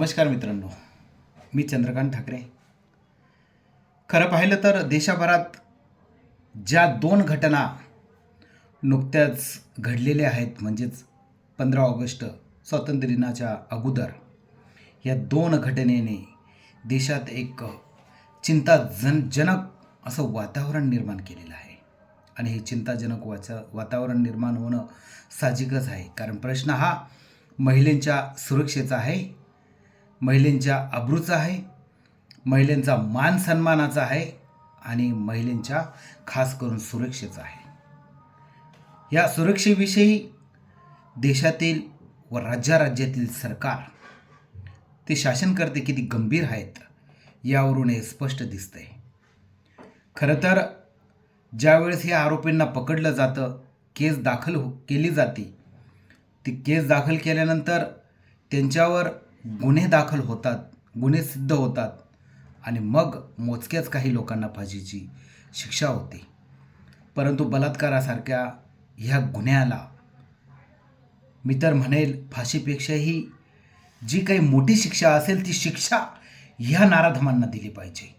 नमस्कार मित्रांनो मी चंद्रकांत ठाकरे. खरं पाहिलं तर देशभरात ज्या दोन घटना नुकत्याच घडलेल्या आहेत म्हणजेच पंधरा ऑगस्ट स्वातंत्र्य दिनाच्या अगोदर या दोन घटनेने देशात एक चिंताजन जनक असं वातावरण निर्माण केलेलं आहे. आणि हे चिंताजनक वाचा वातावरण निर्माण होणं साहजिकच आहे. कारण प्रश्न हा महिलांच्या सुरक्षेचा आहे महिलांच्या अब्रूचा आहे महिलांचा मान सन्मानाचा आहे आणि महिलांच्या खास करून सुरक्षेचा आहे. या सुरक्षेविषयी देशातील व राज्याराज्यातील सरकार ते शासनकर्ते किती गंभीर आहेत यावरून हे स्पष्ट दिसतंय. खरं तर ज्यावेळेस या आरोपींना पकडलं जातं केस दाखल हो केली जाते ती केस दाखल केल्यानंतर त्यांच्यावर गुन्हे दाखल होतात गुन्हे सिद्ध होतात आणि मग मोजक्याच काही लोकांना फाशीची शिक्षा होते. परंतु बलात्कारासारख्या ह्या गुन्ह्याला मी तर म्हणेल फाशीपेक्षाही जी काही मोठी शिक्षा असेल ती शिक्षा ह्या नाराधमांना दिली पाहिजे.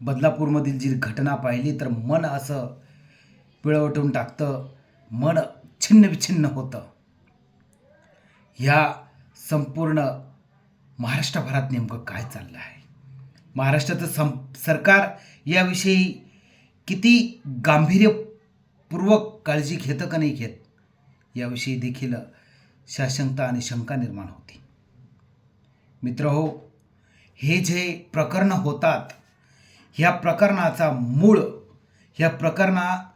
बदलापूरमधील जी घटना पाहिली तर मन असं पिळवटून टाकतं मन छिन्न विछिन्न होतं. ह्या संपूर्ण महाराष्ट्रभरात नेमकं काय चाललं आहे? महाराष्ट्राचं सं सरकार याविषयी किती गांभीर्यपूर्वक काळजी घेतं का नाही घेत याविषयी देखील साशंकता आणि शंका निर्माण होती. मित्र हो हे जे प्रकरणं होतात ह्या प्रकरणाचा मूळ ह्या प्रकरणा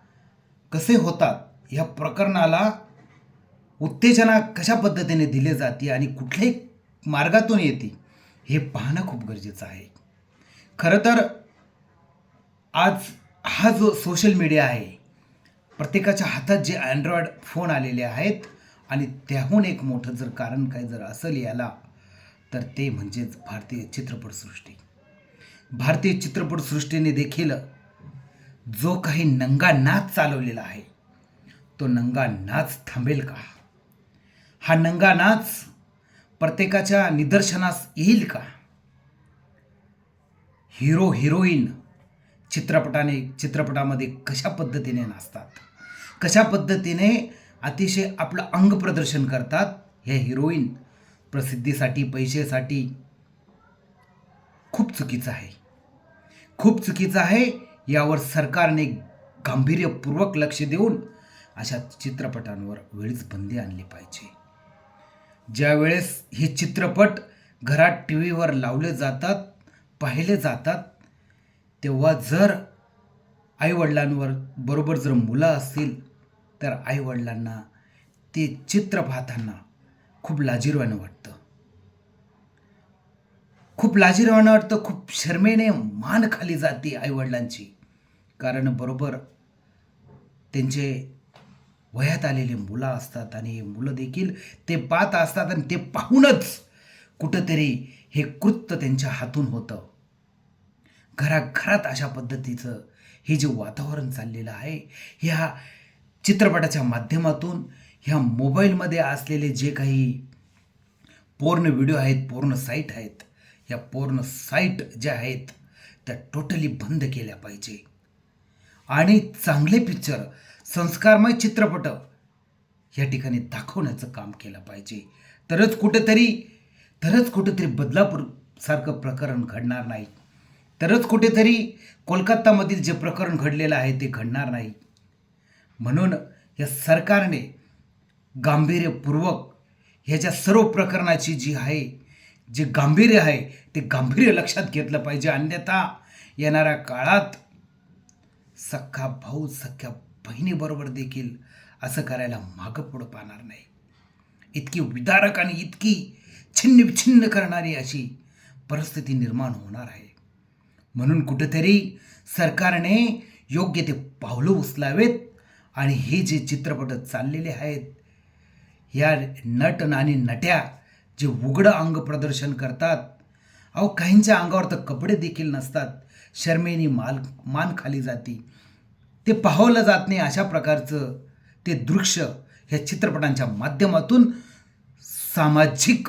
कसे होतात ह्या प्रकरणाला उत्तेजना कशा पद्धतीने दिले जाते आणि कुठल्याही मार्गातून येते हे पाहणं खूप गरजेचं आहे. खरं तर आज हा जो सोशल मीडिया आहे प्रत्येकाच्या हातात जे अँड्रॉइड फोन आलेले आहेत आणि त्याहून एक मोठं जर कारण काय जर असेल याला तर ते म्हणजेच भारतीय चित्रपटसृष्टी. भारतीय चित्रपटसृष्टीने देखील जो काही नंगा नाच चालवलेला आहे तो नंगा नाच थांबेल का? हा नंगा नाच प्रत्येकाच्या निदर्शनास येईल का? हिरो हिरोईन चित्रपटाने चित्रपटामध्ये कशा पद्धतीने नाचतात? कशा पद्धतीने अतिशय आपलं अंग प्रदर्शन करतात? हे हिरोईन प्रसिद्धीसाठी पैशासाठी खूप चुकीचं आहे. खूप चुकीचं आहे. यावर सरकारने गांभीर्यपूर्वक लक्ष देऊन अशा चित्रपटांवर वेळीच बंदी आणली पाहिजे. ज्या वेळेस हे चित्रपट घरात टी व्हीवर लावले जातात पाहिले जातात तेव्हा जर आईवडिलांवर बरोबर जर मुलं असतील तर आईवडिलांना ते चित्र पाहताना खूप लाजीरवाणं वाटतं. खूप लाजीरवाणं वाटतं खूप शर्मेने मान खाली जाते आईवडिलांची. कारण बरोबर त्यांचे वयात आलेले मुलं असतात आणि हे मुलं देखील ते पाहत असतात आणि ते पाहूनच कुठंतरी हे कृत्य त्यांच्या हातून होतं. घराघरात अशा पद्धतीचं हे जे वातावरण चाललेलं आहे ह्या चित्रपटाच्या माध्यमातून ह्या मोबाईलमध्ये असलेले जे काही पोर्न व्हिडिओ आहेत पोर्न साईट आहेत या पोर्न साईट ज्या आहेत त्या टोटली बंद केल्या पाहिजे. आणि चांगले पिक्चर संस्कारमय चित्रपट या ठिकाणी दाखवण्याचं काम केलं पाहिजे. तरच कुठेतरी तरच कुठेतरी बदलापूर सारखं प्रकरण घडणार नाही. तरच कुठेतरी कोलकातामधील जे प्रकरण घडलेलं आहे ते घडणार नाही. म्हणून या सरकारने गांभीर्यपूर्वक ह्याच्या सर्व प्रकरणाची जी आहे जे गांभीर्य आहे ते गांभीर्य लक्षात घेतलं पाहिजे. अन्यथा येणाऱ्या काळात सख्खा भाऊ सख्या बहिणीबरोबर देखील असं करायला मागं पुढं पाहणार नाही. इतकी विदारक आणि इतकी छिन्न विछिन्न करणारी अशी परिस्थिती निर्माण होणार आहे. म्हणून कुठेतरी सरकारने योग्य ते पावलं उचलावेत आणि हे जे चित्रपट चाललेले आहेत या नट आणि नट्या जे उघडं अंग प्रदर्शन करतात अहो काहींच्या अंगावर तर कपडे देखील नसतात. शर्मेनी माल मान खाली जाती. ते पाहवलं जात नाही अशा प्रकारचं ते दृश्य ह्या चित्रपटांच्या माध्यमातून सामाजिक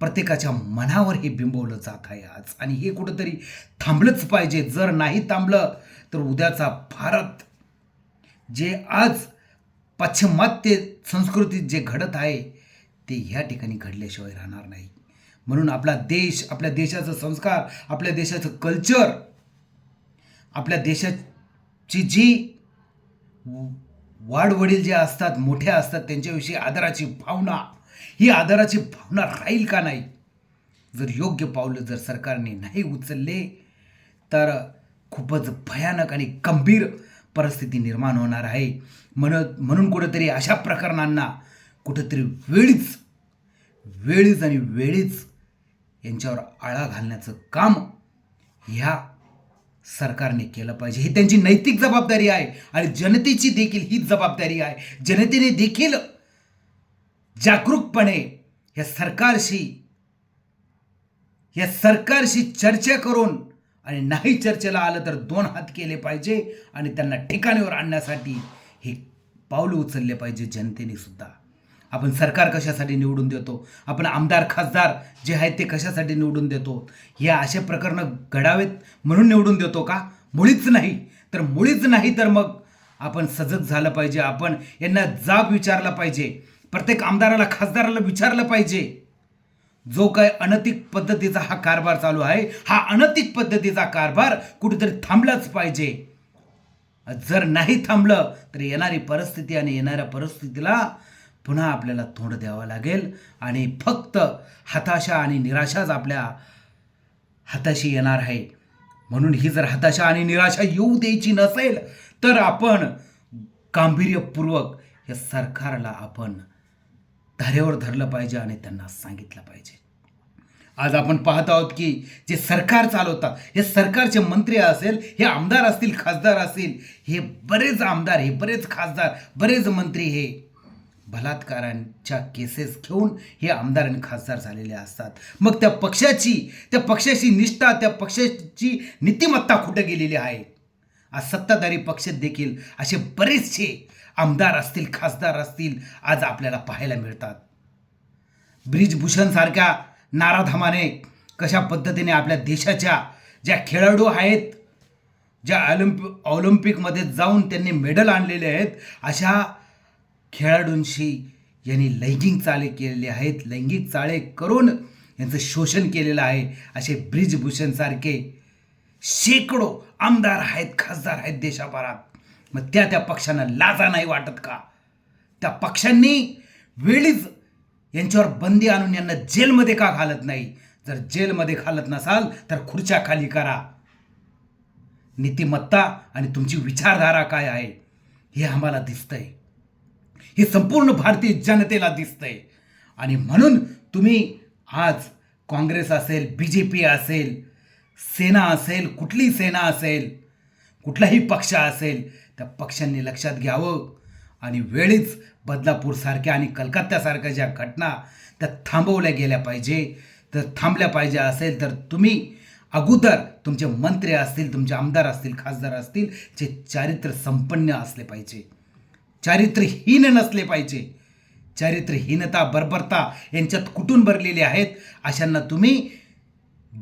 प्रत्येकाच्या मनावर हे बिंबवलं जात आहे आज. आणि हे कुठंतरी थांबलंच पाहिजे. जर नाही थांबलं तर उद्याचा भारत जे आज पाश्चिमात्य संस्कृतीत जे घडत आहे ते ह्या ठिकाणी घडल्याशिवाय राहणार नाही. म्हणून आपला देश आपल्या देशाचं संस्कार आपल्या देशाचं कल्चर आपल्या ची जी वाडवडील जे असतात मोठ्या असतात त्यांच्याविषयी आदराची भावना ही आदराची भावना राहील का नाही? जर योग्य पावलं जर सरकारने नाही उचलले तर खूपच भयानक आणि गंभीर परिस्थिती निर्माण होणार आहे. म्हण म्हणून कुठंतरी अशा प्रकरणांना कुठंतरी वेळीच वेळीच आणि वेळीच यांच्यावर आळा घालण्याचं काम ह्या सरकारने केलं पाहिजे. ही त्यांची नैतिक जबाबदारी आहे आणि जनतेची देखील हीच जबाबदारी आहे. जनतेने देखील जागरूकपणे या सरकारशी या सरकारशी चर्चा करून आणि नाही चर्चेला आलं तर दोन हात केले पाहिजे आणि त्यांना ठिकाणीवर आणण्यासाठी हे पाऊल उचलले पाहिजे जनतेने सुद्धा. आपण सरकार कशासाठी निवडून देतो? आपण आमदार खासदार जे आहेत ते कशासाठी निवडून देतो? हे असे प्रकरणं घडावेत म्हणून निवडून देतो का? मुळीच नाही. तर मुळीच नाही तर मग आपण सजग झालं पाहिजे. आपण यांना जाब विचारला पाहिजे. प्रत्येक आमदाराला खासदाराला विचारलं पाहिजे. जो काय अनैतिक पद्धतीचा हा कारभार चालू आहे हा अनैतिक पद्धतीचा कारभार कुठेतरी थांबलाच पाहिजे. जर नाही थांबलं तर येणारी परिस्थिती आणि येणाऱ्या परिस्थितीला पुन्हा आपल्याला तोंड द्यावं लागेल आणि फक्त हताशा आणि निराशाच आपल्या हाताशी येणार आहे. म्हणून ही जर हताशा आणि निराशा येऊ द्यायची नसेल तर आपण गांभीर्यपूर्वक या सरकारला आपण धारेवर धरलं पाहिजे आणि त्यांना सांगितलं पाहिजे. आज आपण पाहत आहोत की जे सरकार चालवतात हे सरकारचे मंत्री असेल हे आमदार असतील खासदार असतील हे बरेच आमदार हे बरेच खासदार बरेच मंत्री हे बलात्कारांच्या केसेस घेऊन हे आमदार आणि खासदार झालेले असतात. मग त्या पक्षाची त्या पक्षाची निष्ठा त्या पक्षाची नीतिमत्ता कुठं गेलेली आहे? आज सत्ताधारी पक्ष देखील असे बरेचसे आमदार असतील खासदार असतील आज आपल्याला पाहायला मिळतात. ब्रिजभूषणसारख्या नाराधामाने कशा पद्धतीने आपल्या देशाच्या ज्या खेळाडू आहेत ज्या ऑलिम्प ऑलिम्पिकमध्ये जाऊन त्यांनी मेडल आणलेले आहेत अशा खेळाडूंशी यांनी लैंगिक चाळे केलेले आहेत. लैंगिक चाळे करून यांचं शोषण केलेलं आहे. असे ब्रिजभूषणसारखे शेकडो आमदार आहेत खासदार आहेत देशाभरात. मग त्या त्या पक्षांना लाजा नाही वाटत का? त्या पक्षांनी वेळीच यांच्यावर बंदी आणून यांना जेलमध्ये का घालत नाही? जर जेलमध्ये घालत नसाल तर खुर्च्या खाली करा. नीतिमत्ता आणि तुमची विचारधारा काय आहे हे आम्हाला दिसतंय. हे संपूर्ण भारतीय जनतेला दिसतंय. आणि म्हणून तुम्ही आज काँग्रेस असेल बी जे पी असेल सेना असेल कुठली सेना असेल कुठलाही पक्ष असेल त्या पक्षांनी लक्षात घ्यावं. आणि वेळीच बदलापूरसारख्या आणि कलकत्त्यासारख्या ज्या घटना त्या थांबवल्या गेल्या पाहिजे. तर थांबल्या पाहिजे असेल तर तुम्ही अगोदर तुमचे मंत्री असतील तुमचे आमदार असतील खासदार असतील जे चारित्र्य संपन्न असले पाहिजे. चारित्र्यहीन नसले पाहिजे. चारित्र्यहीनता बर्बरता यांच्यात कुठून भरलेली आहेत? अशांना तुम्ही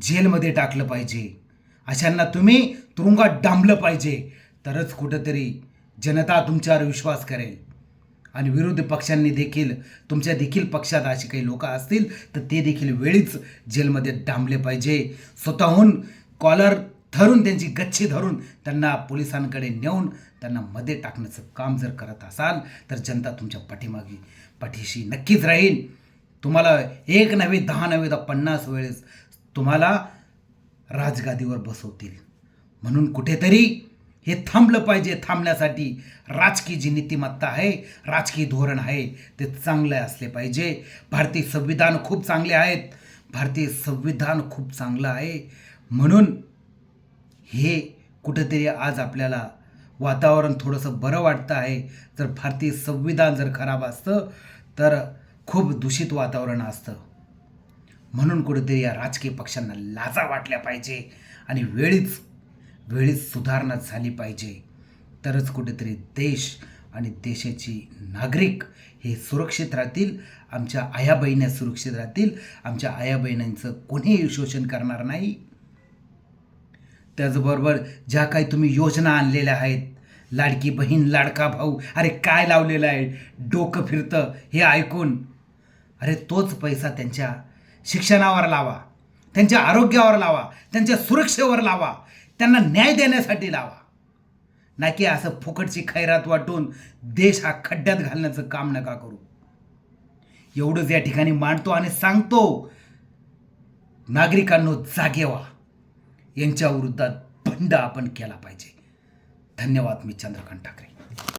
जेलमध्ये टाकलं पाहिजे. अशांना तुम्ही तुरुंगात डांबलं पाहिजे. तरच कुठंतरी जनता तुमच्यावर विश्वास करेल. आणि विरोधी पक्षांनी देखील तुमच्या देखील पक्षात अशी काही लोक असतील तर ते देखील वेळीच जेलमध्ये डांबले पाहिजे. स्वतःहून कॉलर धरून त्यांची गच्छी धरून त्यांना पोलिसांकडे नेऊन त्यांना मध्ये टाकण्याचं काम जर करत असाल तर जनता तुमच्या पाठीमागे पाठीशी नक्कीच राहील. तुम्हाला एक नव्हे दहा नव्हे तर पन्नास वेळेस तुम्हाला राजगादीवर बसवतील. म्हणून कुठेतरी हे थांबलं पाहिजे थांबण्यासाठी. राजकीय जी नीतिमत्ता आहे राजकीय धोरण आहे ते चांगले असले पाहिजे. भारतीय संविधान खूप चांगले आहेत. भारतीय संविधान खूप चांगलं आहे. म्हणून हे कुठंतरी आज आपल्याला वातावरण थोडंसं बरं वाटतं आहे. जर भारतीय संविधान जर खराब असतं तर खूप दूषित वातावरण असतं. म्हणून कुठेतरी या राजकीय पक्षांना लाजा वाटल्या पाहिजे आणि वेळीच वेळीच सुधारणा झाली पाहिजे. तरच कुठेतरी देश आणि देशाची नागरिक हे सुरक्षित राहतील आमच्या आया बहिणी सुरक्षित राहतील आमच्या आया बहिणींचं कोणीही शोषण करणार नाही. त्याचबरोबर ज्या काही तुम्ही योजना आणलेल्या आहेत लाडकी बहीण लाडका भाऊ अरे काय लावलेलं आहे डोकं फिरतं हे ऐकून अरे तोच पैसा त्यांच्या शिक्षणावर लावा त्यांच्या आरोग्यावर लावा त्यांच्या सुरक्षेवर लावा त्यांना न्याय देण्यासाठी लावा. ना की असं फुकटची खैरात वाटून देश हा खड्ड्यात घालण्याचं काम नका करू. एवढंच या ठिकाणी मांडतो आणि सांगतो नागरिकांनो जागे व्हा. यांच्या विरुद्धात बंड आपण केला पाहिजे. धन्यवाद मी चंद्रकांत ठाकरे.